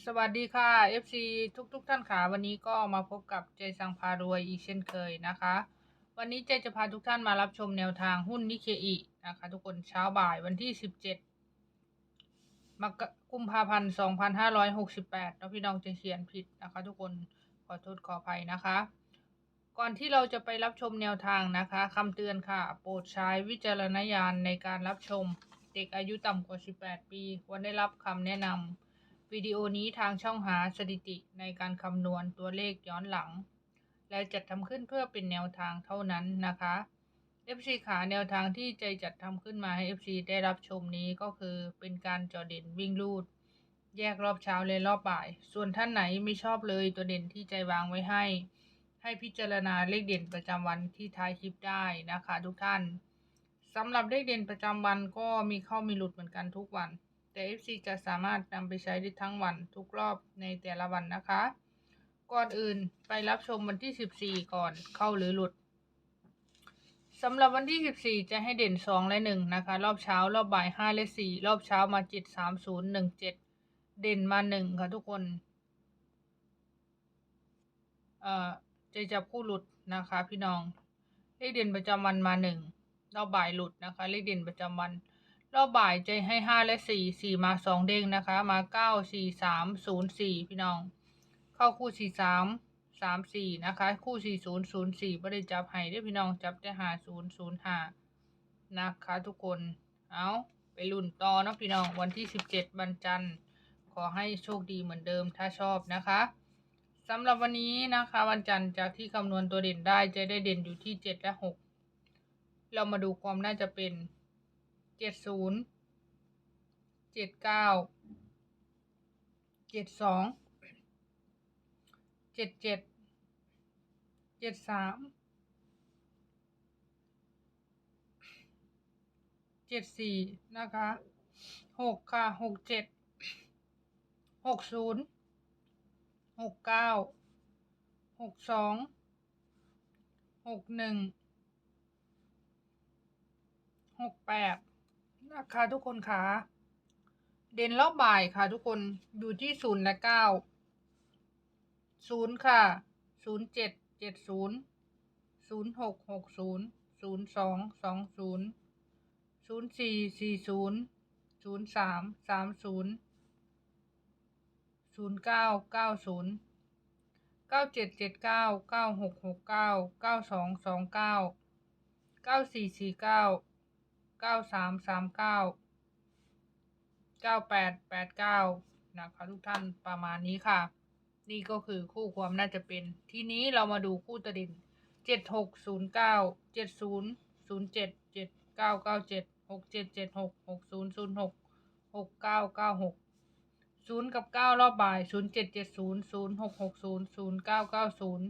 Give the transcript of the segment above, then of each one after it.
สวัสดีค่ะ FC ทุกทุกๆท่านค่ะวันนี้ก็มาพบกับเจสังพารวยอีกเช่นเคยนะคะ วันนี้เจจะพาทุกท่านมารับชมแนวทางหุ้นนิเคอินะคะ ทุกคนเช้าบ่ายวันที่ 17มกกุมภาพันธ์2568แล้วพี่น้องจะเขียนผิดนะคะ ทุกคนขอโทษขออภัยนะคะ ก่อนที่เราจะไปรับชมแนวทางนะคะคำเตือนค่ะ โปรดใช้วิจารณญาณในการรับชมเด็กอายุต่ำกว่า 18 ปีควรได้รับคำแนะนำ วิดีโอนี้ทางช่องหาสถิติในการคำนวณตัวเลขย้อนหลัง และจัดทำขึ้นเพื่อเป็นแนวทางเท่านั้นนะคะ FC ขาแนวทางที่ใจจัดทำขึ้นมาให้ FC ได้รับชมนี้ก็คือเป็นการจอเด่นวิ่งลูด แยกรอบเช้าและรอบบ่าย ส่วนท่านไหนไม่ชอบเลยตัวเด่นที่ใจวางไว้ให้ ให้พิจารณาเลขเด่นประจำวันที่ท้ายคลิปได้นะคะ ทุกท่านสำหรับเลขเด่นประจำวันก็มีเข้ามีหลุดเหมือนกันทุกวัน แต่ FC จะสามารถนำไปใช้ได้ทั้งวันทุกรอบในแต่ละวันนะคะ ก่อนอื่นไปรับชมวันที่ 14 ก่อนเข้าหรือหลุดสำหรับวันที่ 14 จะให้เด่น 2 และ 1 นะคะ รอบเช้า รอบบ่าย 5 และ 4 รอบเช้ามา 7 3 0 1 7 เด่นมา 1 ค่ะทุกคนเอ่อจะจับคู่หลุดนะคะพี่น้อง เลขเด่นประจำวันมาหนึ่งรอบบ่ายหลุดนะคะ เลขเด่นประจำวัน รอบบ่ายจะให้ห้าและสี่สี่มาสองเด้งนะคะ มาเก้าสี่สามศูนย์สี่พี่น้อง เข้าคู่สี่สามสามสี่นะคะ คู่สี่ศูนย์ศูนย์สี่ไม่ได้จับให้ได้พี่น้องจับได้หาศูนย์ศูนย์ห้านะคะทุกคน เอาไปลุ้นต่อนะพี่น้องวันที่สิบเจ็ดวันจันทร์ ขอให้โชคดีเหมือนเดิมถ้าชอบนะคะสำหรับวันนี้นะคะ วันจันทร์จากที่คำนวณตัวเด่นได้จะได้เด่นอยู่ที่เจ็ดและหกเรามาดูความน่าจะเป็น เจ็ดศูนย์เจ็ดเก้าเจ็ดสองเจ็ดเจ็ดเจ็ดสามเจ็ดสี่นะคะหกค่ะหกเจ็ดหกศูนย์หกเก้าหกสองหกหนึ่งหกแปด นะคะทุกคนค่ะเด่นรอบบ่ายค่ะทุกคนอยู่ที่ศูนย์และเก้าศูนย์ค่ะศูนย์เจ็ดเจ็ดศูนย์ศูนย์หกหกศูนย์ศูนย์สองสองศูนย์ศูนย์สี่สี่ศูนย์ศูนย์สามสามศูนย์ศูนย์เก้าเก้าศูนย์เก้าเจ็ดเจ็ดเก้าเก้าหกหกเก้าเก้าสองสองเก้าเก้าสี่สี่เก้า เก้าสามสามเก้าเก้าแปดแปดเก้านะคะทุกท่านประมาณนี้ค่ะ นี่ก็คือคู่ความน่าจะเป็น ทีนี้เรามาดูคู่ตะดินเจ็ดหกศูนย์เก้าเจ็ดศูนย์ศูนย์เจ็ดเจ็ดเก้าเก้าเจ็ดหกเจ็ดเจ็ดหกหกศูนย์ศูนย์หกหกเก้าเก้าหกศูนย์กับเก้ารอบบ่ายศูนย์เจ็ดเจ็ดศูนย์ศูนย์หกหกศูนย์ศูนย์เก้าเก้าศูนย์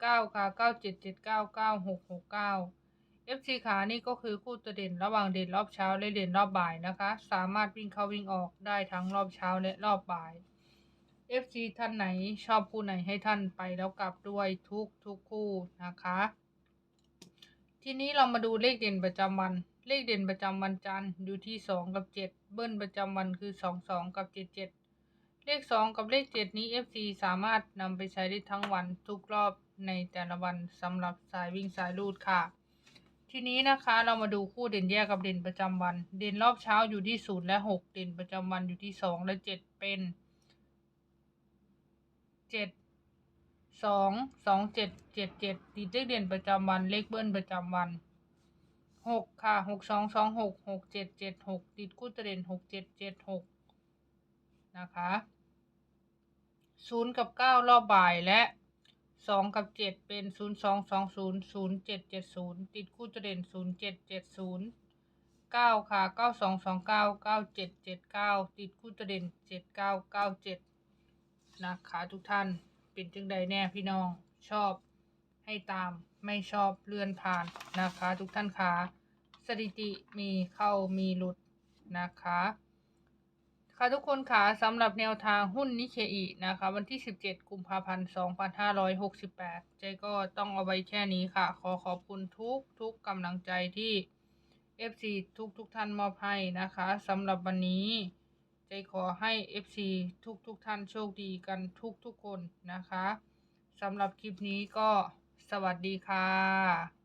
เก้าค่ะเก้าเจ็ดเจ็ดเก้าเก้าหกหกเก้า FC ขานี่ก็คือคู่ตัวเด่นระหว่างเด่นรอบเช้าและเด่นรอบบ่ายนะคะ สามารถวิ่งเข้าวิ่งออกได้ทั้งรอบเช้าและรอบบ่าย FC ท่านไหนชอบคู่ไหนให้ท่านไปแล้วกลับด้วยทุกทุกคู่นะคะ ทีนี้เรามาดูเลขเด่นประจำวัน เลขเด่นประจำวันจันทร์อยู่ที่สองกับเจ็ดเบิ้ลประจำวันคือสองสองกับเจ็ดเจ็ดเลขสองกับเลขเจ็ดนี้ FC สามารถนำไปใช้ได้ทั้งวันทุกรอบในแต่ละวันสำหรับสายวิ่งสายรูดค่ะ ทีนี้นะคะเรามาดูคู่เด่นแยกกับเด่นประจำวัน เด่นรอบเช้าอยู่ที่ศูนย์และหกเด่นประจำวันอยู่ที่สองและเจ็ดเป็นเจ็ดสองสองเจ็ดเจ็ดเจ็ดติดเลขเด่นประจำวันเลขเบิ้ลประจำวันหกค่ะหกสองสองหกหกเจ็ดเจ็ดหกติดคู่ตัวเด่นหกเจ็ดเจ็ดหกนะคะศูนย์กับเก้ารอบบ่ายและ สองกับเจ็ดเป็นศูนย์สองสองศูนย์ศูนย์เจ็ดเจ็ดศูนย์ติดคู่ตัวเด่นศูนย์เจ็ดเจ็ดศูนย์เก้าค่ะเก้าสองสองเก้าเก้าเจ็ดเจ็ดเก้าติดคู่ตัวเด่นเจ็ดเก้าเก้าเจ็ดนะคะทุกท่านเป็นจึงใดแน่พี่น้องชอบให้ตามไม่ชอบเลื่อนผ่านนะคะ ทุกท่านคะสถิติมีเข้ามีหลุดนะคะ ค่ะทุกคนค่ะสำหรับแนวทางหุ้นนิเคอีนะคะ วันที่ 17 กุมภาพันธ์ 2568 เจก็ต้องเอาไว้แค่นี้ค่ะ ขอขอบคุณทุกทุกกำลังใจที่ FC ทุกทุกท่านมอบให้นะคะสำหรับวันนี้เจใจขอให้ FC ทุกทุกๆท่านโชคดีกันทุกทุกๆคนนะคะสำหรับคลิปนี้ก็สวัสดีค่ะ